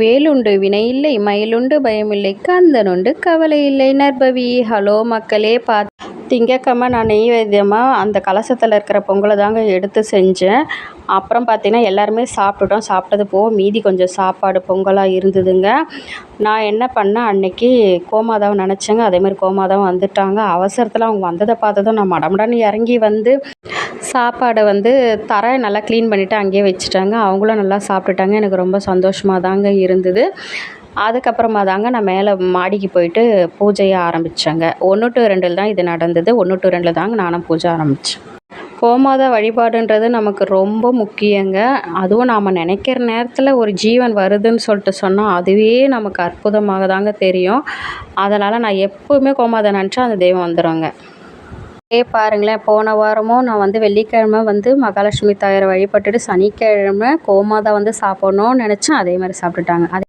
வேலுண்டு வினையில்லை மயிலுண்டு பயமில்லை கந்தனுண்டு கவலை இல்லை நற்பவி ஹலோ மக்களே பார்த்து திங்கக்கிழமை நான் நெய்வேத்தியமாக அந்த கலசத்தில் இருக்கிற பொங்கலை தாங்க எடுத்து செஞ்சேன். அப்புறம் பார்த்திங்கன்னா எல்லாருமே சாப்பிட்டுட்டோம். சாப்பிட்டது போக மீதி கொஞ்சம் சாப்பாடு பொங்கலாக இருந்ததுங்க. நான் என்ன பண்ணேன்? அன்னைக்கு கோமாதாவை நினச்சேங்க. அதேமாதிரி கோமாதாவும் வந்துட்டாங்க. அவசரத்தில் அவங்க வந்ததை பார்த்ததும் நான் மடமடன்னு இறங்கி வந்து சாப்பாடை வந்து தரை நல்லா க்ளீன் பண்ணிவிட்டு அங்கேயே வச்சுட்டாங்க. அவங்களும் நல்லா சாப்பிட்டுட்டாங்க. எனக்கு ரொம்ப சந்தோஷமாக தாங்க இருந்தது. அதுக்கப்புறமா தாங்க நான் மேலே மாடிக்கு போயிட்டு பூஜையை ஆரம்பித்தேங்க ஒன்று டு ரெண்டில் தான் இது நடந்தது. ஒன்று டு ரெண்டில் தாங்க நானும் பூஜை ஆரம்பித்தேன் கோமாதா வழிபாடுன்றது நமக்கு ரொம்ப முக்கியங்க. அதுவும் நாம் நினைக்கிற நேரத்தில் ஒரு ஜீவன் வருதுன்னு சொல்லிட்டு சொன்னால் அதுவே நமக்கு அற்புதமாக தாங்க தெரியும். அதனால் நான் எப்போவுமே கோமாதா நினச்சா அந்த தெய்வம் வந்துடுங்க ஏ பாருங்களேன் போன வாரமும் நான் வந்து வெள்ளிக்கிழமை வந்து மகாலட்சுமி தாயாரை வழிபட்டுட்டு சனிக்கிழமை கோமாதா வந்து சாப்பிட்ணுன்னு நினச்சேன் அதே மாதிரி சாப்பிட்டுட்டாங்க. அதே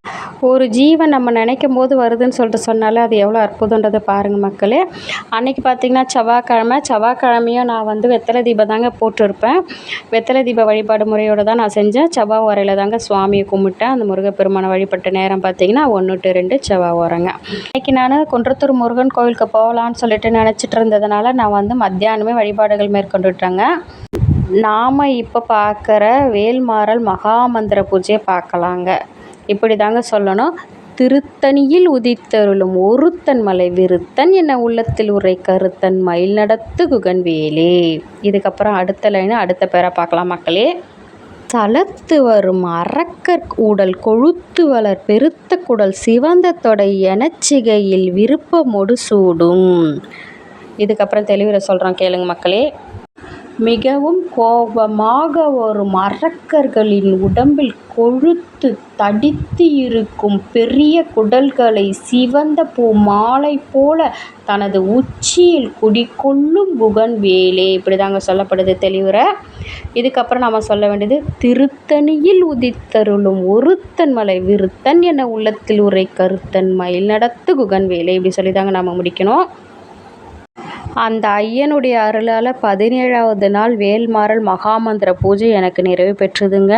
ஒரு ஜீவன் நம்ம நினைக்கும் போது வருதுன்னு சொல்லிட்டு சொன்னாலே அது எவ்வளோ அற்புதன்றதை பாருங்கள் மக்களே. அன்றைக்கி பார்த்திங்கன்னா செவ்வாய்க்கிழமை செவ்வாய்க்கிழமையும் நான் வந்து வெத்தலை தீபம் தாங்க போட்டிருப்பேன். வெத்தலை தீப வழிபாடு முறையோடு தான் நான் செஞ்சேன். செவ்வாய் உரையில் தாங்க சுவாமியை கும்பிட்டேன். அந்த முருகப்பெருமானை வழிபட்ட நேரம் பார்த்திங்கன்னா ஒன்று டு ரெண்டு செவ்வாய் உரங்க இன்றைக்கி நான் குன்றத்தூர் முருகன் கோவிலுக்கு போகலான்னு சொல்லிட்டு நினச்சிட்டு இருந்ததுனால நான் வந்து மத்தியானமே வழிபாடுகள் மேற்கொண்டுட்டேங்க. நாம் இப்போ பார்க்குற வேல்மாறல் மகாமந்திர பூஜையை பார்க்கலாங்க இப்படி தாங்க சொல்லணும். திருத்தணியில் உதித்தருளும் ஒருத்தன் மலை விருத்தன் என்ன உள்ளத்தில் உரை கருத்தன் மயில் நடத்து குகன்வேலே. இதுக்கப்புறம் அடுத்த லைனு அடுத்த பேரை பார்க்கலாம் மக்களே. தளத்து வரும் அரக்கர் உடல் கொழுத்து வளர் பெருத்த குடல் சிவந்த தொடை எனச்சிகையில் விருப்பமொடு சூடும். இதுக்கப்புறம் தெளிவுரை சொல்கிறோம் கேளுங்க மக்களே. மிகவும் கோபமாக வரும் அரக்கர்களின் உடம்பில் கொழுத்து தடித்து இருக்கும் பெரிய குடல்களை சிவந்த பூ மாலை போல தனது உச்சியில் குடிக்கொள்ளும் குகன் வேலே இப்படி தாங்க சொல்லப்படுது தெளிவுற இதுக்கப்புறம் நம்ம சொல்ல வேண்டியது திருத்தணியில் உதித்தருளும் ஒருத்தன் மலை விருத்தன் என உள்ளத்தில் உரை கருத்தன் மயில் நடத்து குகன் வேலை இப்படி சொல்லி தாங்க நம்ம முடிக்கணும். அந்த ஐயனுடைய அருளால் பதினேழாவது நாள் வேல்மாறல் மகாமந்திர பூஜை எனக்கு நிறைவு பெற்றதுங்க.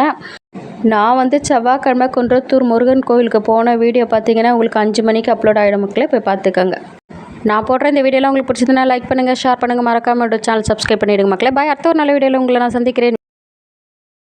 நான் வந்து செவ்வாய்க்கிழமை குன்றத்தூர் முருகன் கோவிலுக்கு போன வீடியோ பார்த்தீங்கன்னா உங்களுக்கு அஞ்சு மணிக்கு அப்லோட் ஆகிடும் மக்களே போய் பார்த்துக்கோங்க நான் போடுற இந்த வீடியோலாம் உங்களுக்கு பிடிச்சதுன்னா லைக் பண்ணுங்கள் ஷேர் பண்ணுங்கள் மறக்காமல் சேனல் சப்ஸ்கிரைப் பண்ணிவிடுங்க மக்களே. பாய் அடுத்த ஒரு நல்ல வீடியோவில் உங்களை நான் சந்திக்கிறேன்.